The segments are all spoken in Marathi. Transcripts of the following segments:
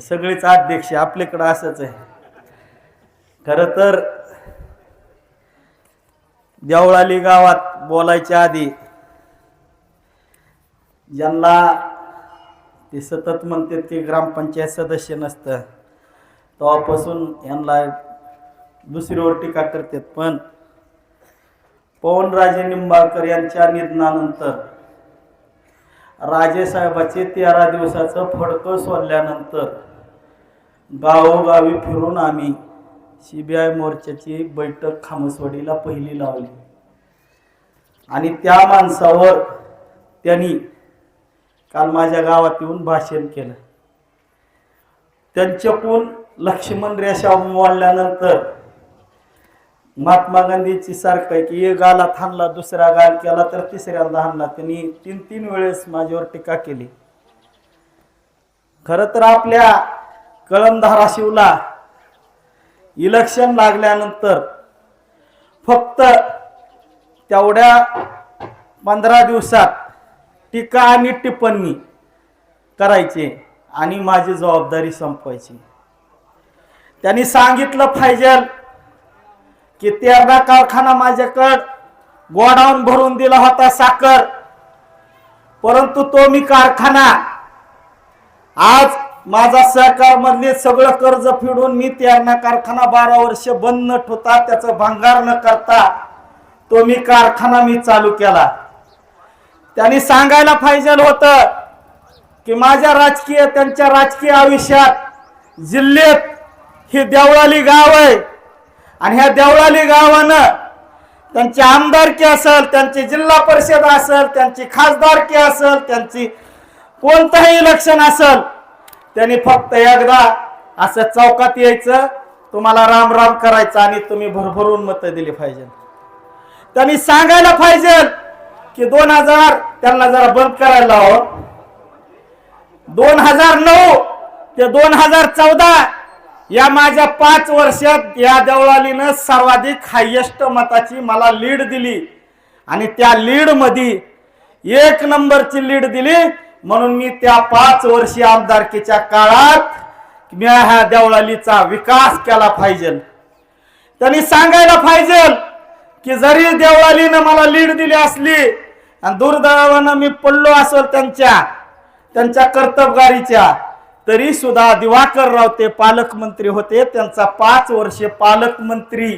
सगळेच अध्यक्ष आपल्याकडं असंच आहे. खरं तर देवळाली गावात बोलायच्या आधी ज्यांना ते सतत म्हणतात की ग्रामपंचायत सदस्य नसतं. तेव्हापासून यांना दुसरीवर टीका करतात. पण पवनराजे निंबाळकर यांच्या निधनानंतर राजेसाहेबाचे तेरा दिवसाचं फडकं सोडल्यानंतर गावोगावी फिरून आम्ही सी बी आय मोर्चाची बैठक खामसवाडीला पहिली लावली. आणि त्या माणसावर त्यांनी काल माझ्या गावात येऊन भाषण केलं. त्यांच्याकडून लक्ष्मण रेषा मोडल्यानंतर महात्मा गांधीची सारखं आहे की एक गाला थांबला दुसरा गाल केला तर तिसऱ्यांदा हाणला. त्यांनी तीन तीन वेळेस माझ्यावर टीका केली. खरं तर आपल्या कळम धाराशिवला इलेक्शन लागल्यानंतर फक्त तेवढ्या पंधरा दिवसात टीका आणि टिप्पणी करायची आणि माझी जबाबदारी संपवायची. त्यांनी सांगितलं पाहिजे की तेरडा कारखाना माझ्याकड गोडाऊन भरून दिला होता साखर. परंतु तो मी कारखाना. आज माझा सहकार मधले सगळं कर्ज फेडून मी तेरणा कारखाना बारा वर्ष बंद न ठेवता त्याचं भंगार न करता तो मी कारखाना मी चालू केला. त्यांनी सांगायला पाहिजे होतं की माझ्या राजकीय त्यांच्या राजकीय आयुष्यात जिल्ह्यात ही देवळाली गाव आहे. आणि ह्या देवळाली गावानं त्यांची आमदारकी असेल त्यांची जिल्हा परिषद असेल त्यांची खासदारकी असेल त्यांची कोणतंही इलेक्शन असेल त्यांनी फक्त एकदा असं चौकात यायचं तुम्हाला राम राम करायचं आणि तुम्ही भरभरून मतं दिली पाहिजे. त्यांनी सांगायला पाहिजे की दोन हजार त्यांना जरा बंद करायला हवं दोन हजार नऊ ते दोन हजार चौदा या माझ्या पाच वर्षात या देवळालीनं सर्वाधिक हायेस्ट मताची मला लीड दिली. आणि त्या लीडमध्ये एक नंबरची लीड दिली. म्हणून मी त्या पाच वर्षी आमदारकीच्या काळात मी ह्या देवळालीचा विकास केला पाहिजे. त्यांनी सांगायला पाहिजे की जरी देवळालीनं मला लीड दिली असली आणि दुर्दैवानं मी पडलो असेल त्यांच्या त्यांच्या कर्तबगारीच्या तरी सुद्धा दिवाकर रावते पालकमंत्री होते. त्यांचा पाच वर्ष पालकमंत्री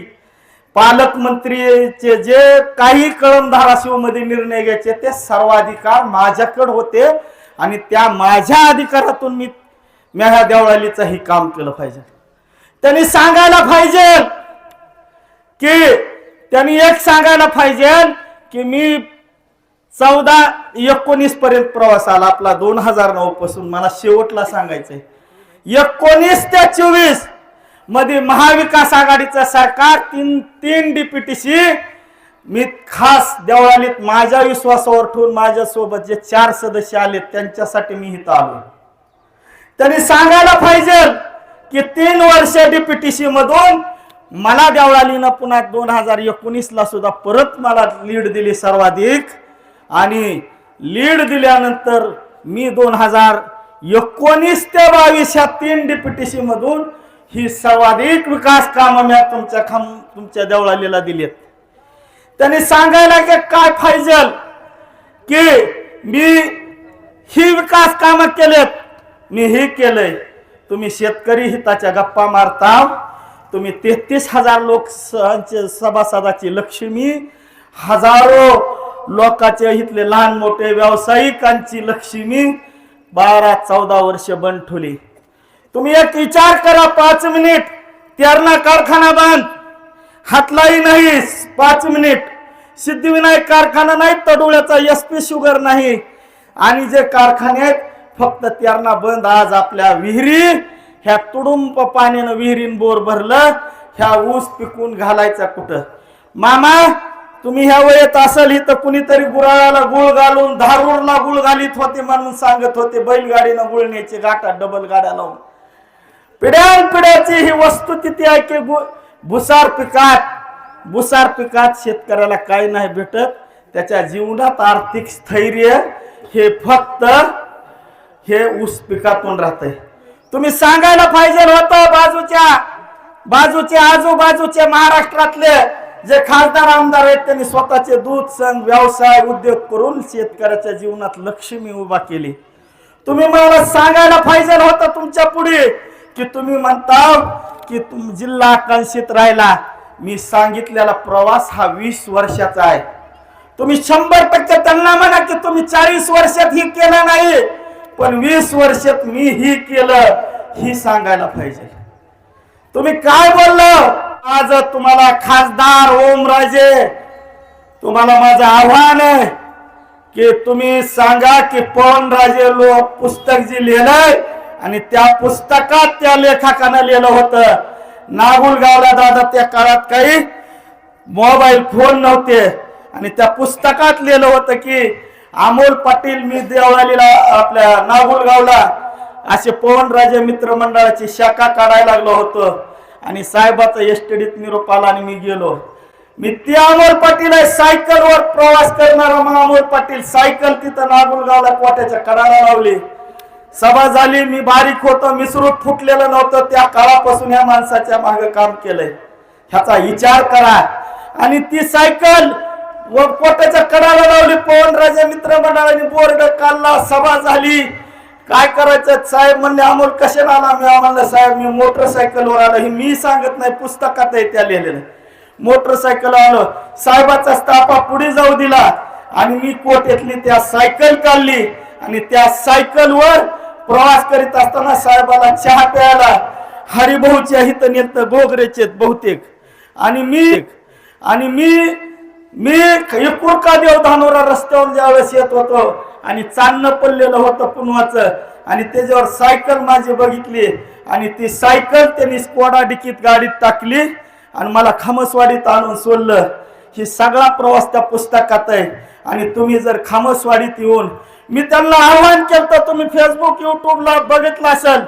पालकमंत्रीचे जे काही कळम धाराशिवमध्ये निर्णय घ्यायचे ते सर्वाधिकार माझ्याकडे होते. आणि त्या माझ्या अधिकारातून मी मी ह्या देवळालीचं ही काम केलं पाहिजे. त्यांनी सांगायला पाहिजे की त्यांनी एक सांगायला पाहिजे की मी चौदा एकोणीस पर्यंत प्रवास आला आपला दोन हजार नऊ पासून. मला शेवटला सांगायचंय. एकोणीस ते चोवीसमध्ये महाविकास आघाडीचं सरकार तीन तीन डीपीटीसी मी खास देवळालीत माझ्या विश्वासावर ठेवून माझ्यासोबत जे चार सदस्य आले त्यांच्यासाठी मी इथं आलो त्यांनी सांगायला पाहिजे की तीन वर्ष डीपीटीसी मधून मला देवळालीनं पुन्हा दोन हजार एकोणीसला सुद्धा परत मला लीड दिली सर्वाधिक आणि लीड दिल्यानंतर मी दोन हजार एकोणीस ते बावीस या तीन डीपीटीसी मधून ही सर्वाधिक विकास कामं मी तुमच्या खम तुमच्या देवळालीला दिलीत. त्यांनी सांगायला की काय पाहिजे की मी ही विकास कामं केलेत मी हे केलंय. तुम्ही शेतकरी हिताच्या गप्पा मारता तुम्ही तेहतीस हजार लोक सभासदाची लक्ष्मी हजारो लोकांचे इथले लहान मोठे व्यावसायिकांची लक्ष्मी बारा चौदा वर्ष बंद ठेवली तुम्ही एक विचार करा पाच मिनिट. तेरणा कारखाना बंद हातलाई नाही पाच मिनिट. सिद्धिविनायक कारखाना नाही तडोळ्याचा एस पी शुगर नाही. आणि जे कारखाने आहेत फक्त तेरणा बंद. आज आपल्या विहिरी ह्या तुडुंब पाण्यानं विहिरीन बोर भरलं. ह्या ऊस पिकून घालायचा कुठं? मामा तुम्ही ह्या वयात असाल इथं कुणीतरी गुराळाला गुळ घालून धारूरला गुळ घालीत होते म्हणून सांगत होते बैलगाडीनं गुळ न्यायचे गाठा डबल गाड्या लावून. पिढ्यान पिढ्याची ही वस्तुस्थिती आहे की भुसार पिकात भुसार पिकात शेतकऱ्याला काही नाही भेटत. त्याच्या जीवनात आर्थिक स्थैर्य हे फक्त हे ऊस पिकातून राहतंय. तुम्ही सांगायला पाहिजे होतं बाजूच्या बाजूचे आजूबाजूचे महाराष्ट्रातले जे खासदार आमदार आहेत त्यांनी स्वतःचे दूध संघ व्यवसाय उद्योग करून शेतकऱ्याच्या जीवनात लक्ष्मी उभा केली. तुम्ही मला सांगायला पाहिजे होतं तुमच्यापुढे की तुम्ही म्हणता की तुम जिल्हा आकांक्षित राहिला. मी सांगितलेला प्रवास हा वीस वर्षाचा आहे. तुम्ही शंभर टक्के त्यांना म्हणा की तुम्ही चाळीस वर्षात ही केलं नाही पण वीस वर्षात मी ही केलं ही सांगायला पाहिजे. तुम्ही काय बोललं? आज तुम्हाला खासदार ओमराजे तुम्हाला माझं आव्हान आहे की तुम्ही सांगा की पवनराजे लोक पुस्तक जी लिहिलंय आणि त्या पुस्तकात त्या लेखकानं लिहिलं होतं. नागुलगावला दादा त्या काळात काही मोबाईल फोन नव्हते आणि त्या पुस्तकात लिहिलं होतं की अमोल पाटील मी देवळालीला आपल्या नागुलगावला असे पवनराजे मित्रमंडळाची शाखा काढायला लागलो होतो. आणि साहेबाचा एसटीडीत निरोप आला आणि मी गेलो. मी ते अमोल पाटील आहे सायकलवर प्रवास करणारा मग अमोल पाटील. सायकल तिथं नागुलगावला कोट्याच्या कडाला लावली. सभा झाली मी बारीक होतो मिसरूप फुटलेलं नव्हतं. त्या काळापासून या माणसाच्या मागे काम केलंय. ह्याचा विचार करा. आणि ती सायकल व कोट्याच्या कडाला लावली. पवनराजे मित्र मंडळाने बोर्ड काढला सभा झाली. काय करायचं? साहेब म्हणले अमोल कशाला आला मी आम्हाला साहेब मी मोटरसायकलवर आलो. हे मी सांगत नाही पुस्तकात आहे त्या लिहिलेलं मोटरसायकल आलो साहेबाचा स्टाफा पुढे जाऊ दिला आणि मी कोटेतली त्या सायकल काढली आणि त्या सायकलवर प्रवास करीत असताना साहेबाला चहा प्यायला हरिभाऊच्या हित नेत बोगरेचे बहुतेक. आणि मी आणि मी मी एकुरका देव धानोरा रस्त्यावर ज्यावेळेस येत होतो आणि चांदणं पडलेलं होतं पुनवाचं आणि त्याच्यावर सायकल माझी बघितली आणि ती सायकल त्यांनी स्कोडा डिकीत गाडीत टाकली आणि मला खामसवाडीत आणून सोडलं. ही सगळा प्रवास त्या पुस्तकात आहे. आणि तुम्ही जर खामसवाडीत येऊन मी त्यांना आव्हान केलं तुम्ही फेसबुक युट्यूबला बघितलं असेल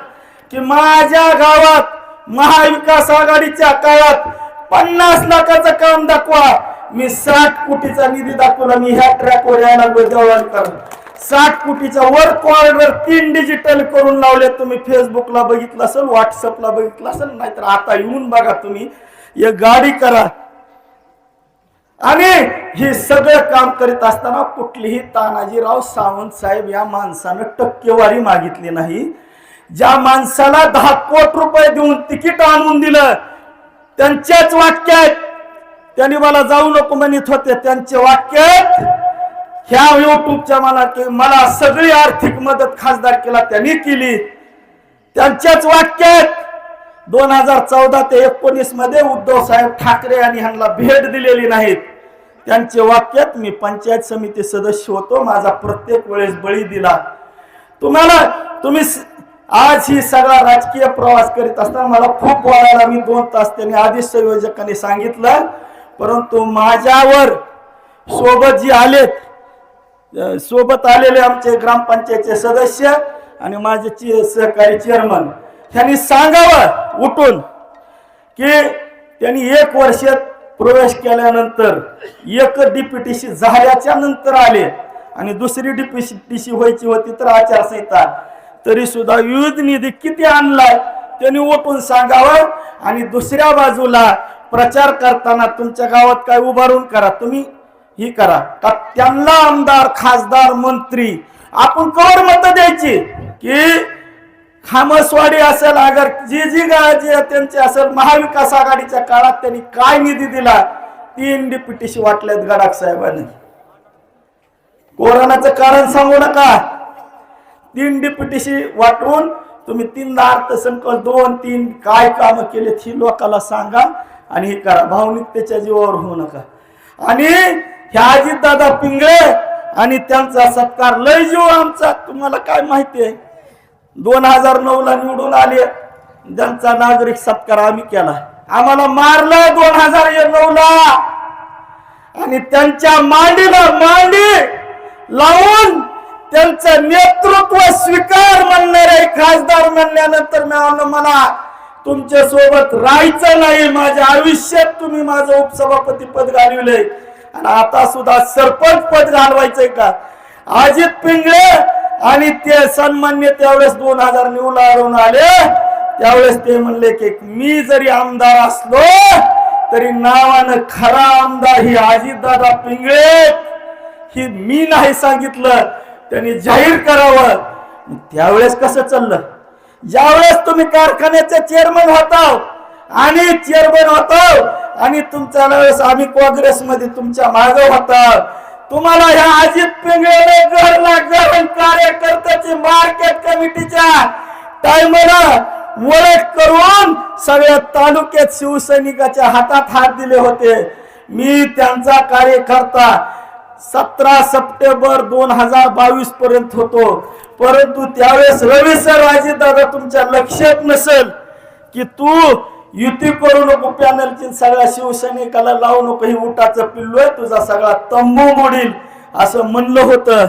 की माझ्या गावात महाविकास आघाडीच्या काळात पन्नास लाखाचं काम दाखवा. मी साठ कोटीचा निधी दाखवला मी ह्या ट्रॅकवर यायला देवळान कर साठ कोटीचा वर्क ऑर्डर तीन डिजिटल करून लावले. तुम्ही फेसबुकला बघितलं असेल व्हॉट्सअपला बघितलं असेल नाहीतर आता येऊन बघा तुम्ही. एक गाडी करा. आणि हे सगळं काम करीत असताना कुठलीही तानाजीराव सावंत साहेब या माणसानं टक्केवारी मागितली नाही. ज्या माणसाला दहा कोट रुपये देऊन तिकीट आणून दिलं त्यांच्याच वाक्यात त्यांनी मला जाऊ नको म्हणत होते. त्यांचे वाक्य ह्या युट्यूबच्या मला की मला सगळी आर्थिक मदत खासदार केला त्यांनी केली. त्यांच्याच वाक्यात दोन हजार चौदा ते एकोणीसमध्ये उद्धव साहेब ठाकरे आणि ह्यांना भेट दिलेली नाहीत. त्यांचे वाक्यात मी पंचायत समिती सदस्य होतो. माझा प्रत्येक वेळेस बळी दिला. तुम्हाला तुम्ही आज ही सगळा राजकीय प्रवास करीत असताना मला खूप वाढायला मी दोन तास त्यांनी आधीच संयोजकांनी सांगितलं. परंतु माझ्यावर सोबत जी आलेत सोबत आलेले आमचे ग्रामपंचायतचे सदस्य आणि माझे चे- सहकारी चेअरमन ह्यांनी सांगावं उठून की त्यांनी एक वर्षात प्रवेश केल्यानंतर एक डीपीटीसी झाल्याच्यानंतर आले आणि दुसरी डीपीटीसी व्हायची होती तर आचारसंहिता. तरी सुद्धा विविध निधी किती आणलाय त्यांनी उठून सांगावं आणि दुसऱ्या बाजूला प्रचार करताना तुमच्या गावात काय उभारून करा? तुम्ही ही करा. का त्यांना आमदार खासदार मंत्री आपण कवर मत द्यायची? की खामसवाडी असेल अगर जी जी गाजी त्यांची त्यांचे असेल महाविकास आघाडीच्या काळात त्यांनी काय निधी दिला? तीन डिप्युटीशी वाटल्यात गडाख साहेबांनी. कोरोनाचं कारण सांगू नका. तीन डिप्युटीशी वाटून तुम्ही तीनदा अर्थसंकल्प दोन तीन काय काम केले ही लोकांना सांगा. आणि हे करा. भावनिकतेच्या जीवावर होऊ नका. आणि ह्या अजितदादा पिंगळे आणि त्यांचा सत्कार लय जीव आमचा. तुम्हाला काय माहिती आहे? दोन हजार नऊ ला निवडून आले. ज्यांचा नागरिक सत्कार आम्ही केला. आम्हाला मारलं दोन हजार नऊ ला आणि त्यांच्या मांडीला मांडी लावून त्यांचं नेतृत्व स्वीकार म्हणणारे खासदार म्हणल्यानंतर मी म्हणलं मला. तुमच्यासोबत राहायचं नाही माझ्या आयुष्यात तुम्ही माझं उपसभापती पद घालविलंय. आणि आता सुद्धा सरपंच पद घालवायचंय का? अजित पिंगळे आणि ते सन्मान्य त्यावेळेस दोन हजार निवडून आले. त्यावेळेस ते म्हणले की मी जरी आमदार असलो तरी नावानं खरा आमदार ही अजितदादा पिंगळे ही मी नाही सांगितलं. त्यांनी जाहीर करावं. त्यावेळेस कसं चाललं? ज्यावेळेस तुम्ही कारखान्याचे चेअरमन होता आणि चेअरमन होतो आणि तुमच्या वेळेस आम्ही काँग्रेसमध्ये तुमच्या मागे होता तुम्हाला ह्या अजित पिंगळे घरला घर कार्यकर्त्याची मार्केट कमिटीच्या टायमाला ओळख करून सगळ्या तालुक्यात शिवसैनिकाच्या हातात हात दिले होते. मी त्यांचा कार्यकर्ता सतरा सप्टेंबर दोन हजार बावीस पर्यंत होतो. परंतु त्यावेळेस रवी सर दादा तुमच्या लक्षात नसेल की तू युती करू नको पॅनलची सगळ्या शिवसैनिकाला लावू नको ही उठाचं पिल्लू आहे तुझा सगळा तंबू मोडील असं म्हणलं होतं.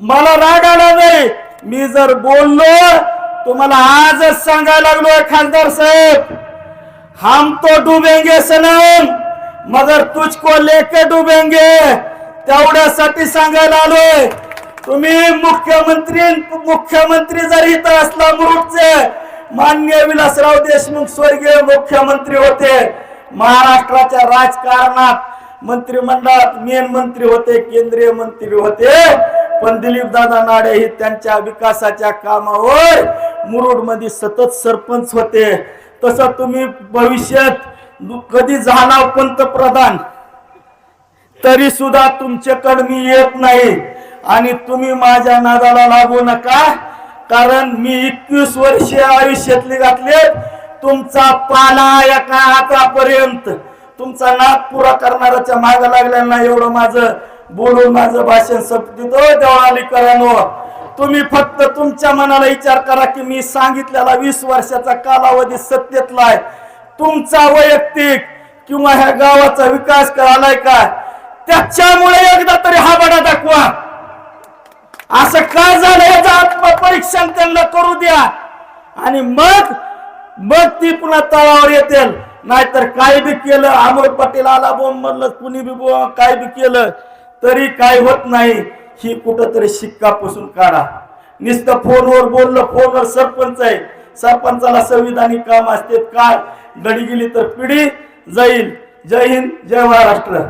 मला राग आला नाही. मी जर बोललो तुम्हाला आजच सांगायला लागलोय खासदार साहेब. हम तो डुबेंगे सनम मगर तुझको लेके डुबेंगे तेवढ्यासाठी सांगायला आलोय. तुम्ही मुख्यमंत्री मुख्यमंत्री जर इथं असला मुरुडचे मान्य विलासराव देशमुख स्वर्गीय मुख्यमंत्री होते. महाराष्ट्राच्या राजकारणात मंत्रिमंडळात मेन मंत्री होते केंद्रीय मंत्री होते. पण दिलीप दादा नाडे हे त्यांच्या विकासाच्या कामावर मुरुडमध्ये सतत सरपंच होते. तसं तुम्ही भविष्यात कधी जाणार पंतप्रधान? तरी सुद्धा तुमच्याकडे मी येत नाही. आणि तुम्ही माझ्या नादाला लागू नका. कारण मी एकवीस वर्षे आयुष्यातली घातले तुमचा पाला एका हातापर्यंत. तुमचा नाद पुरा करणाऱ्याच्या माग लागल्यांना एवढं माझं बोलून माझं भाषण संपतो देवळालीकरांनो तुम्ही फक्त तुमच्या मनाला विचार करा की मी सांगितलेला वीस वर्षाचा कालावधी सत्तेतला आहे. तुमचा वैयक्तिक किंवा ह्या गावाचा विकास करायलाय का? त्याच्यामुळे एकदा तरी हा बडा दाखवा. असं का झालं याचं आत्मपरीक्षण त्यांना करू द्या. आणि मग मग ती पुन्हा तळावर येतील. नाहीतर काय बी केलं अमोल पटेल आला बोंब म्हणलं कुणी बी काय बी केलं तरी काय होत नाही. ही कुठंतरी शिक्का पुसून काढा. नुसतं फोनवर बोललं फोनवर सरपंच आहे. सरपंचाला संविधानिक काम असते. काय? गडी गेली तर पिढी जाईल. जय हिंद जय महाराष्ट्र.